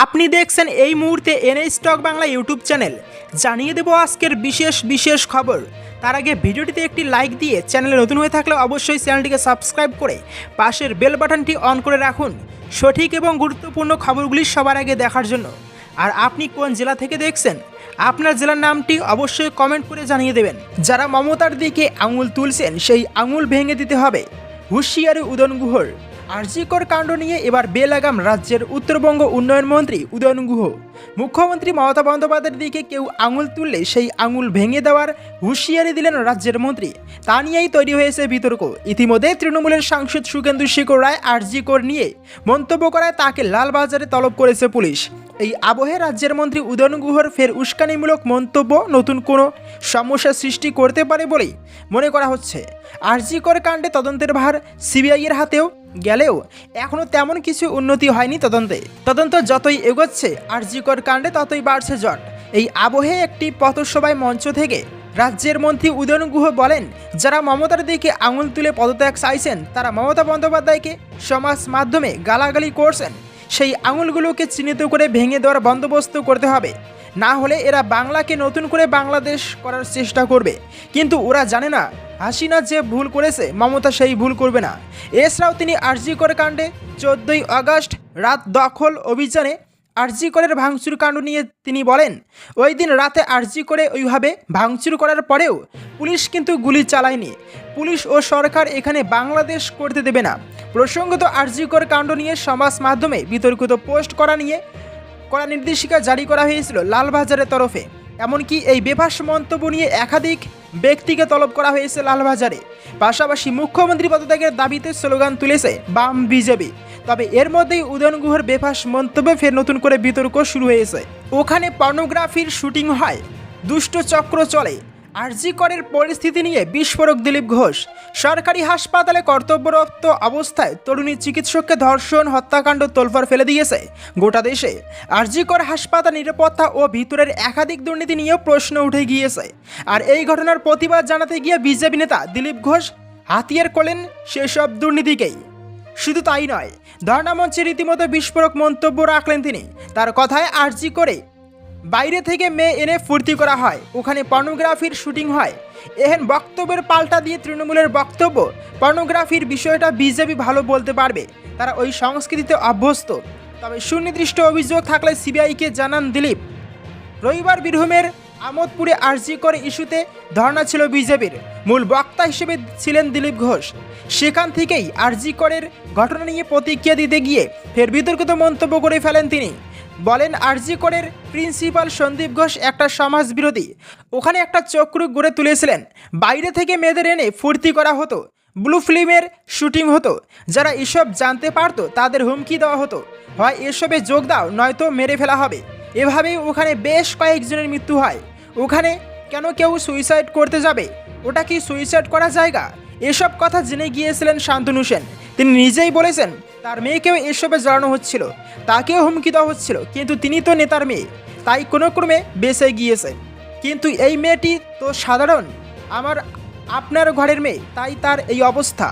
আপনি দেখছেন এই মুহূর্তে NA stock Bangla YouTube channel. জানিয়ে দেব আজকের বিশেষ বিশেষ খবর। তার আগে ভিডিওটিতে একটি লাইক দিয়ে চ্যানেলে নতুন হয়ে থাকলে অবশ্যই চ্যানেলটিকে সাবস্ক্রাইব করে পাশের বেল বাটনটি অন করে রাখুন। সঠিক এবং গুরুত্বপূর্ণ খবরগুলি সবার আগে দেখার জন্য। আর আপনি কোন জেলা থেকে দেখছেন? আপনার জেলার নামটি অবশ্যই কমেন্ট করে জানিয়ে দেবেন। যারা মমতার দিকে আঙুল তুলছেন, সেই আঙুল ভেঙে দিতে হবে। হুঁশিয়ারি উদন গুহর আরজিকর কাণ্ড নিয়ে এবার বেলাগাম রাজ্যের উত্তরবঙ্গ উন্নয়ন মন্ত্রী উদয়ন গুহ। মুখ্যমন্ত্রী মমতা বন্দ্যোপাধ্যায়ের দিকে কেউ আঙুল তুললে সেই আঙুল ভেঙে দেওয়ার হুঁশিয়ারি দিলেন রাজ্যের মন্ত্রী। তা নিয়েই তৈরি হয়েছে বিতর্ক। ইতিমধ্যে তৃণমূলের সাংসদ সুকেন্দু শেখর রায় আরজিকর নিয়ে মন্তব্য করায় তাকে লালবাজারে তলব করেছে পুলিশ। এই আবহে রাজ্যের মন্ত্রী উদয়ন গুহর ফের উস্কানিমূলক মন্তব্য নতুন কোনো সমস্যা সৃষ্টি করতে পারে বলেই মনে করা হচ্ছে। আরজিকর কাণ্ডে তদন্তের ভার সিবিআইয়ের হাতেও গেলেও এখনও তেমন কিছু উন্নতি হয়নি তদন্তে। তদন্ত যতই এগোচ্ছে, আরজিকর কাণ্ডে ততই বাড়ছে জট। এই আবহে একটি পথসভায় মঞ্চ থেকে রাজ্যের মন্ত্রী উদয়ন গুহ বলেন, যারা মমতার দিকে আঙুল তুলে পদত্যাগ চাইছেন, তারা মমতা বন্দ্যোপাধ্যায়কে সমাজ মাধ্যমে গালাগালি করছেন। সেই আঙুলগুলোকে চিহ্নিত করে ভেঙে দেওয়ার বন্দোবস্ত করতে হবে। না হলে এরা বাংলাকে নতুন করে বাংলাদেশ করার চেষ্টা করবে। কিন্তু ওরা জানে না, হাসিনা যে ভুল করেছে, মমতা সেই ভুল করবে না। এছাড়াও তিনি আরজিকর কাণ্ডে চোদ্দই আগস্ট রাত দখল অভিযানে আরজি করের ভাঙচুর কাণ্ড নিয়ে তিনি বলেন, ওই দিন রাতে আরজি করে ওইভাবে ভাঙচুর করার পরেও পুলিশ কিন্তু গুলি চালায়নি। পুলিশ ও সরকার এখানে বাংলাদেশ করতে দেবে না। প্রসঙ্গত আরজিকর কাণ্ড নিয়ে সমাজ মাধ্যমে বিতর্কিত পোস্ট করা নিয়ে করা নির্দেশিকা জারি করা হয়েছিল লালবাজারের তরফে। এমনকি এই বেভাস মন্তব্য নিয়ে একাধিক ব্যক্তিকে তলব করা হয়েছে লালবাজারে। পাশাপাশি মুখ্যমন্ত্রী পদত্যাগের দাবিতে স্লোগান তুলেছে বাম বিজেপি। তবে এর মধ্যেই উদয়ন গুহর বেফাস মন্তব্যে ফের নতুন করে বিতর্ক শুরু হয়েছে। ওখানে পর্নোগ্রাফির শুটিং হয়। দুষ্ট চক্র চলে। আরজি করের পরিস্থিতি নিয়ে বিস্ফোরক দিলীপ ঘোষ। সরকারি হাসপাতালে কর্তব্যরত অবস্থায় তরুণী চিকিৎসককে ধর্ষণ, হত্যাকাণ্ড তোলফার ফেলে দিয়েছে গোটা দেশে। আরজিকর হাসপাতাল নিরাপত্তা ও ভিতরের একাধিক দুর্নীতি নিয়েও প্রশ্ন উঠে গিয়েছে। আর এই ঘটনার প্রতিবাদ জানাতে গিয়ে বিজেপি নেতা দিলীপ ঘোষ হাতিয়ার করলেন সেসব দুর্নীতিকেই। শুধু তাই নয়, ধর্ণা মঞ্চে রীতিমতো বিস্ফোরক মন্তব্য রাখলেন তিনি। তার কথায় আর্জি করে বাইরে থেকে মেয়ে এনে ফুর্তি করা হয়। ওখানে পর্নোগ্রাফির শুটিং হয়। এহেন বক্তব্যের পাল্টা দিয়ে তৃণমূলের বক্তব্য, পর্নোগ্রাফির বিষয়টা বিজেপি ভালো বলতে পারবে। তারা ওই সংস্কৃতিতে অভ্যস্ত। তবে সুনির্দিষ্ট অভিযোগ থাকলে সিবিআইকে জানান দিলীপ। রবিবার বীরভূমের আমোদপুরে আরজি করে ইস্যুতে ধর্ণা ছিল বিজেপির। মূল বক্তা হিসেবে ছিলেন দিলীপ ঘোষ। সেখান থেকেই আরজি করের ঘটনা নিয়ে প্রতিক্রিয়া দিতে গিয়ে ফের বিতর্কিত মন্তব্য করে ফেলেন তিনি। বলেন আরজি করের প্রিন্সিপাল সন্দীপ ঘোষ একটা সমাজ বিরোধী ওখানে একটা চক্র গড়ে তুলেছিলেন। বাইরে থেকে মেয়েদের এনে ফুর্তি করা হতো। ব্লু ফিল্মের শুটিং হতো। যারা এসব জানতে পারতো তাদের হুমকি দেওয়া হতো। হয় এসবে যোগ দাও, নয়তো মেরে ফেলা হবে। এভাবেই ওখানে বেশ কয়েকজনের মৃত্যু হয়। ওখানে কেন কেউ সুইসাইড করতে যাবে? ওটা কি সুইসাইড করা জায়গা? এসব কথা জেনে গিয়েছিলেন শান্তনু সেন। তিনি নিজেই বলেছেন তার মেয়েকেও এসবে জড়ানো হচ্ছিল, তাকেও হুমকি দেওয়া হচ্ছিল, কিন্তু তিনি তো নেতার মেয়ে, তাই কোনো ক্রমে বেঁচে গিয়েছে কিন্তু এই মেয়েটি তো সাধারণ, আমার আপনার ঘরের মেয়ে, তাই তার এই অবস্থা।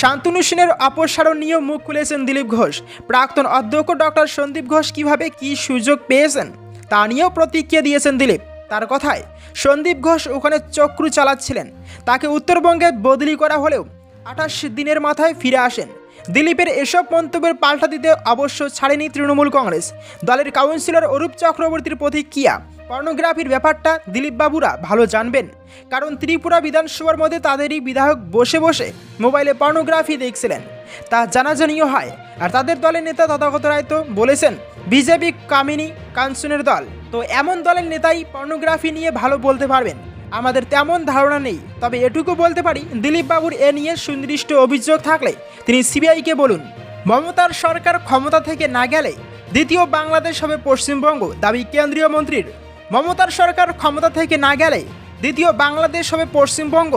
শান্তনু সেনের অপসারণ নিয়েও মুখ খুলেছেন দিলীপ ঘোষ। প্রাক্তন অধ্যক্ষ ডক্টর সন্দীপ ঘোষ কীভাবে কি সুযোগ পেয়েছেন, তা নিয়েও প্রতিক্রিয়া দিয়েছেন দিলীপ। তার কথায়, সন্দীপ ঘোষ ওখানে চক্রু চালাচ্ছিলেন, তাকে উত্তরবঙ্গে বদলি করা হলেও আঠাশ দিনের মাথায় ফিরে আসেন। দিলীপের এসব মন্তব্যের পাল্টা দিতে অবশ্য ছাড়েনি তৃণমূল কংগ্রেস। দলের কাউন্সিলর অরূপ চক্রবর্তীর প্রতিক্রিয়া পর্নোগ্রাফির ব্যাপারটা দিলীপ বাবুরা ভালো জানবেন। কারণ ত্রিপুরা বিধানসভার মধ্যে তাদেরই বিধায়ক বসে বসে মোবাইলে পর্নোগ্রাফি দেখছিলেন। তা জানাজানিও হয়। আর তাদের দলের নেতা তথাগত রায় তো বলেছেন, বিজেপি কামিনী কাঞ্চনের দল। তো এমন দলের নেতাই পর্নোগ্রাফি নিয়ে ভালো বলতে পারবেন। আমাদের তেমন ধারণা নেই। তবে এটুকু বলতে পারি দিলীপ বাবুর এ নিয়ে সুনির্দিষ্ট অভিযোগ থাকলে তিনি সিবিআইকে বলুন। মমতার সরকার ক্ষমতা থেকে না গেলে দ্বিতীয় বাংলাদেশ হবে পশ্চিমবঙ্গ, দাবি কেন্দ্রীয় মন্ত্রীর। মমতার সরকার ক্ষমতা থেকে না গেলে দ্বিতীয় বাংলাদেশ হবে পশ্চিমবঙ্গ।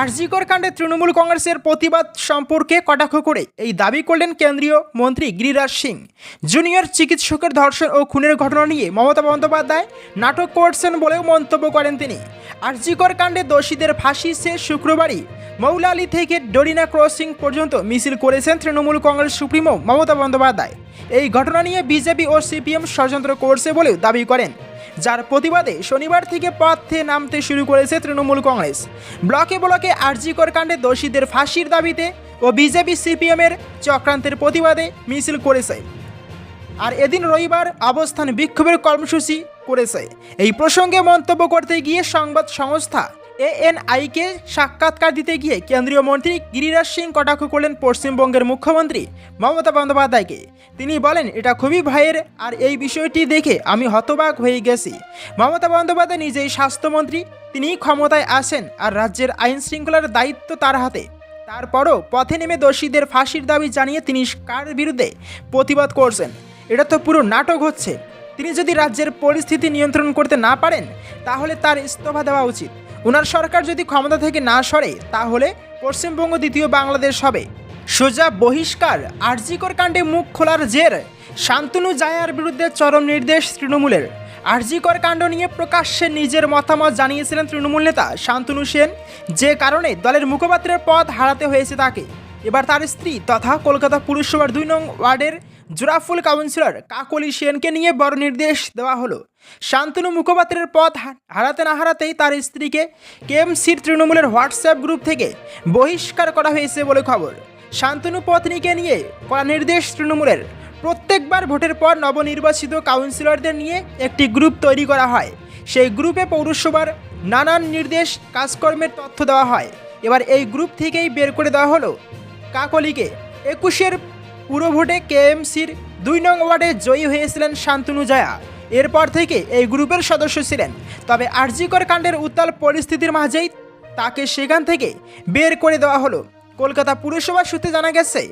আরজিকর কাণ্ডে তৃণমূল কংগ্রেসের প্রতিবাদ সম্পর্কে কটাক্ষ করে এই দাবি করলেন কেন্দ্রীয় মন্ত্রী গিরিরাজ সিং। জুনিয়র চিকিৎসকের ধর্ষণ ও খুনের ঘটনা নিয়ে মমতা বন্দ্যোপাধ্যায় নাটক করছেন বলেও মন্তব্য করেন তিনি। আরজিকর কাণ্ডে দোষীদের ফাঁসি শেষ শুক্রবারই। মৌলালি থেকে ডরিনা ক্রসিং পর্যন্ত মিছিল করেছেন তৃণমূল কংগ্রেস সুপ্রিমো মমতা বন্দ্যোপাধ্যায়। এই ঘটনা নিয়ে বিজেপি ও সিপিএম ষড়যন্ত্র করছে বলেও দাবি করেন। যার প্রতিবাদে শনিবার থেকে পথে নামতে শুরু করেছে তৃণমূল কংগ্রেস। ব্লকে ব্লকে আরজিকর কাণ্ডে দোষীদের ফাঁসির দাবিতে ও বিজেপি সিপিএমের চক্রান্তের প্রতিবাদে মিছিল করেছে। আর এদিন রবিবার অবস্থান বিক্ষোভের কর্মসূচি করেছে। এই প্রসঙ্গে মন্তব্য করতে গিয়ে সংবাদ সংস্থা এএনআইকে সাক্ষাৎকার দিতে গিয়ে কেন্দ্রীয় মন্ত্রী গিরিরাজ সিং কটাক্ষ করলেন পশ্চিমবঙ্গের মুখ্যমন্ত্রী মমতা বন্দ্যোপাধ্যায়কে। তিনি বলেন, এটা খুবই ভয়ের, আর এই বিষয়টি দেখে আমি হতবাক হয়ে গেছি। মমতা বন্দ্যোপাধ্যায় নিজেই স্বাস্থ্যমন্ত্রী তিনি ক্ষমতায় আসেন আর রাজ্যের আইন শৃঙ্খলার দায়িত্ব তার হাতে। তারপরও পথে নেমে দোষীদের ফাঁসির দাবি জানিয়ে তিনি কার বিরুদ্ধে প্রতিবাদ করছেন? এটা তো পুরো নাটক হচ্ছে। তিনি যদি রাজ্যের পরিস্থিতি নিয়ন্ত্রণ করতে না পারেন, তাহলে তার ইস্তফা দেওয়া উচিত। ওনার সরকার যদি ক্ষমতা থেকে না সরে, তাহলে পশ্চিমবঙ্গ দ্বিতীয় বাংলাদেশ হবে। সোজা বহিষ্কার, আরজিকর কাণ্ডে মুখ খোলার জের, শান্তনু জায়ার বিরুদ্ধে চরম নির্দেশ তৃণমূলের। আরজিকর কাণ্ড নিয়ে প্রকাশ্যে নিজের মতামত জানিয়েছিলেন তৃণমূল নেতা শান্তনু সেন। যে কারণে দলের মুখপাত্রের পদ হারাতে হয়েছে তাকে। এবার তার স্ত্রী তথা কলকাতা পুরসভার দুই নং ওয়ার্ডের জোরাফুল কাউন্সিলর কাকলি সেনকে নিয়ে বড় নির্দেশ দেওয়া হলো। শান্তনু মুখপাত্রের পথ হারাতে না হারাতেই তার স্ত্রীকে কেএমসির তৃণমূলের হোয়াটসঅ্যাপ গ্রুপ থেকে বহিষ্কার করা হয়েছে বলে খবর। শান্তনু পত্নীকে নিয়ে করা নির্দেশ তৃণমূলের। প্রত্যেকবার ভোটের পর নবনির্বাচিত কাউন্সিলরদের নিয়ে একটি গ্রুপ তৈরি করা হয়। সেই গ্রুপে পৌরসভার নানান নির্দেশ, কাজকর্মের তথ্য দেওয়া হয়। এবার এই গ্রুপ থেকেই বের করে দেওয়া হলো কাকলিকে। একুশের পুরো ভোটে কেএমসির দুই নং ওয়ার্ডে জয়ী হয়েছিলেন শান্তনু জয়া। এরপর থেকে এই গ্রুপের সদস্য ছিলেন। তবে আরজিকর কাণ্ডের উত্তাল পরিস্থিতির মাঝেই তাকে সেখান থেকে বের করে দেওয়া হলো। কলকাতা পুরসভা সূত্রে জানা গেছে,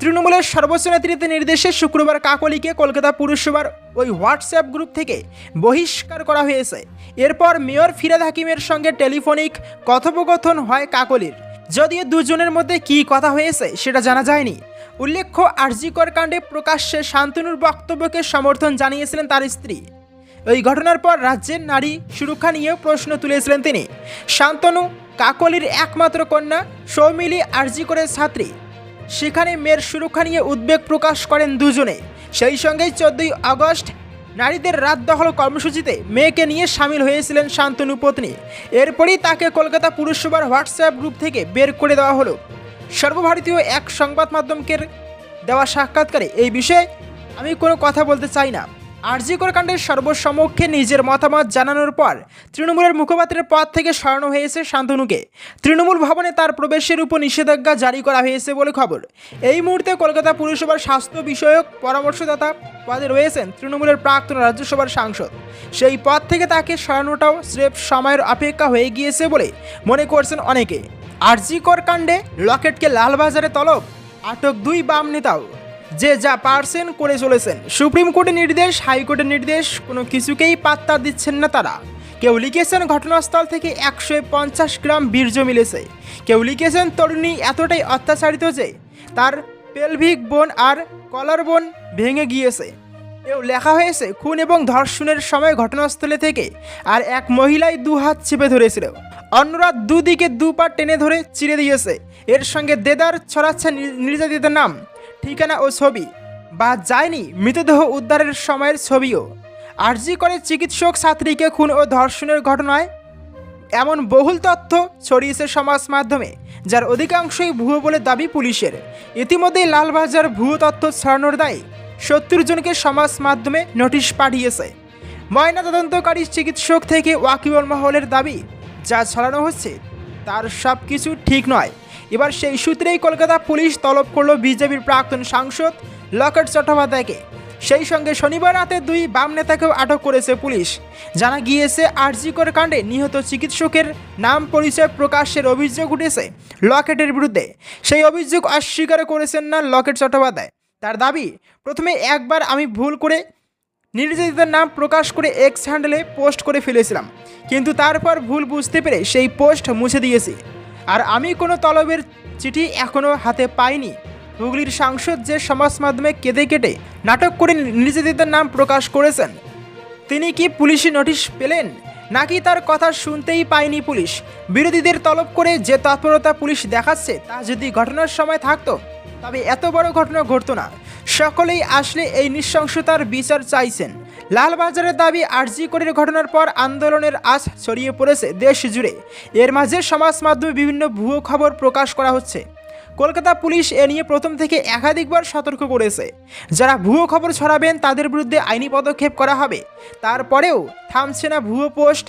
তৃণমূলের সর্বোচ্চ নেতৃত্বের নির্দেশে শুক্রবার কাকলিকে কলকাতা পুরসভার ওই হোয়াটসঅ্যাপ গ্রুপ থেকে বহিষ্কার করা হয়েছে। এরপর মেয়র ফিরাদ হাকিমের সঙ্গে টেলিফোনিক কথোপকথন হয় কাকলির। যদিও দুজনের মধ্যে কী কথা হয়েছে সেটা জানা যায়নি। উল্লেখ্য আরজিকর কাণ্ডে প্রকাশ্যে শান্তনুর বক্তব্যকে সমর্থন জানিয়েছিলেন তার স্ত্রী। ওই ঘটনার পর রাজ্যের নারী সুরক্ষা নিয়েও প্রশ্ন তুলেছিলেন তিনি। শান্তনু কাকলির একমাত্র কন্যা, সৌমিলি আরজিকরের ছাত্রী। সেখানে মেয়ের সুরক্ষা নিয়ে উদ্বেগ প্রকাশ করেন দুজনে। সেই সঙ্গেই চোদ্দই আগস্ট নারীদের রাত দখল কর্মসূচিতে মেয়েকে নিয়ে সামিল হয়েছিলেন শান্তনু পত্নী। এরপরই তাকে কলকাতা পুরসভার হোয়াটসঅ্যাপ গ্রুপ থেকে বের করে দেওয়া হলো। সর্বভারতীয় এক সংবাদ মাধ্যমকে দেওয়া সাক্ষাৎকারে এই বিষয়ে আমি কোনো কথা বলতে চাই না। আরজিকর কাণ্ডের সর্বসমক্ষে নিজের মতামত জানানোর পর তৃণমূলের মুখপাত্রের পদ থেকে সরানো হয়েছে শান্তনুকে। তৃণমূল ভবনে তার প্রবেশের উপর নিষেধাজ্ঞা জারি করা হয়েছে বলে খবর। এই মুহূর্তে কলকাতা পুরসভার স্বাস্থ্য বিষয়ক পরামর্শদাতা পদে রয়েছেন তৃণমূলের প্রাক্তন রাজ্যসভার সাংসদ। সেই পদ থেকে তাকে সরানোটাও স্রেফ সময়ের অপেক্ষা হয়ে গিয়েছে বলে মনে করছেন অনেকে। আরজিকর কাণ্ডে লকেটকে লালবাজারে তলব, আটক দুই বাম নেতাও। যে যা পারছেন করে চলেছেন। সুপ্রিম কোর্টের নির্দেশ হাইকোর্টের নির্দেশ, কোনো কিছুকেই পাত্তা দিচ্ছেন না তারা। কেউ লিখেছেন ঘটনাস্থল থেকে একশো পঞ্চাশ গ্রাম বীর্য মিলেছে। কেউ লিখেছেন তরুণী এতটাই অত্যাচারিত যে তার পেলভিক বোন আর কলার বোন ভেঙে গিয়েছে। এও লেখা হয়েছে, খুন এবং ধর্ষণের সময় ঘটনাস্থলে থেকে আর এক মহিলাই দু হাত চেপে ধরেছিল। অন্যরা দুদিকে দু পা টেনে ধরে চিরে দিয়েছে। এর সঙ্গে দেদার ছড়াচ্ছে নির্যাতিতের নাম। ঠিকানা ও ছবি বা যায়নি মৃতদেহ উদ্ধারের সময়ের ছবিও। আরজি করে চিকিৎসক ছাত্রীকে খুন ও ধর্ষণের ঘটনায় এমন বহুল তথ্য ছড়িয়েছে সমাজ মাধ্যমে, যার অধিকাংশই ভুয়ো বলে দাবি পুলিশের। ইতিমধ্যেই লালবাজার ভুয়ো তথ্য ছড়ানোর দায়ে সত্তর জনকে সমাজ মাধ্যমে নোটিশ পাঠিয়েছে। ময়নাতদন্তকারী চিকিৎসক থেকে ওয়াকিবল মহলের দাবি, যা ছড়ানো হচ্ছে, তার সব কিছু ঠিক নয়। এবার সেই সূত্রেই কলকাতা পুলিশ তলব করল বিজেপির প্রাক্তন সাংসদ লকেট চট্টোপাধ্যায়কে। সেই সঙ্গে শনিবার রাতে দুই বাম নেতাকেও আটক করেছে পুলিশ। জানা গিয়েছে আরজিকর কাণ্ডে নিহত চিকিৎসকের নাম পরিচয় প্রকাশের অভিযোগ উঠেছে লকেটের বিরুদ্ধে। সেই অভিযোগ অস্বীকার করেছেন না লকেট চট্টোপাধ্যায়। তার দাবি, প্রথমে একবার আমি ভুল করে নির্যাতিতার নাম প্রকাশ করে এক্স হ্যান্ডেলে পোস্ট করে ফেলেছিলাম। কিন্তু তারপর ভুল বুঝতে পেরে সেই পোস্ট মুছে দিয়েছি। আর আমি কোনো তলবের চিঠি এখনও হাতে পাইনি। হুগলির সাংসদ যে সমাজ মাধ্যমে কেঁদে কেটে নাটক করে নির্যাতিতের নাম প্রকাশ করেছেন, তিনি কি পুলিশি নোটিশ পেলেন? নাকি তার কথা শুনতেই পায়নি পুলিশ? বিরোধীদের তলব করে যে তৎপরতা পুলিশ দেখাচ্ছে, তা যদি ঘটনার সময় থাকতো, তবে এত বড় ঘটনা ঘটতো না। সকলেই আসলে এই নৃশংসতার বিচার চাইছেন। লালবাজারের দাবি, আরজি করের ঘটনার পর আন্দোলনের আজ ছড়িয়ে পড়েছে দেশ জুড়ে। এর মাঝে সমাজ মাধ্যমে বিভিন্ন ভুয়ো খবর প্রকাশ করা হচ্ছে। কলকাতা পুলিশ এ নিয়ে প্রথম থেকে একাধিকবার সতর্ক করেছে। যারা ভুয়ো খবর ছড়াবেন, তাদের বিরুদ্ধে আইনি পদক্ষেপ করা হবে। তারপরেও থামছে না ভুয়ো পোস্ট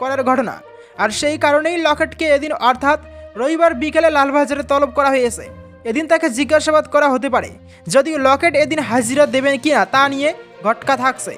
করার ঘটনা। আর সেই কারণেই লকেটকে এদিন অর্থাৎ রবিবার বিকেলে লালবাজারে তলব করা হয়েছে। এদিন তাকে জিজ্ঞাসাবাদ করা হতে পারে, যদিও লকেট এদিন হাজিরা দেবেন কিনা তা নিয়ে ঘটকা থাকছে।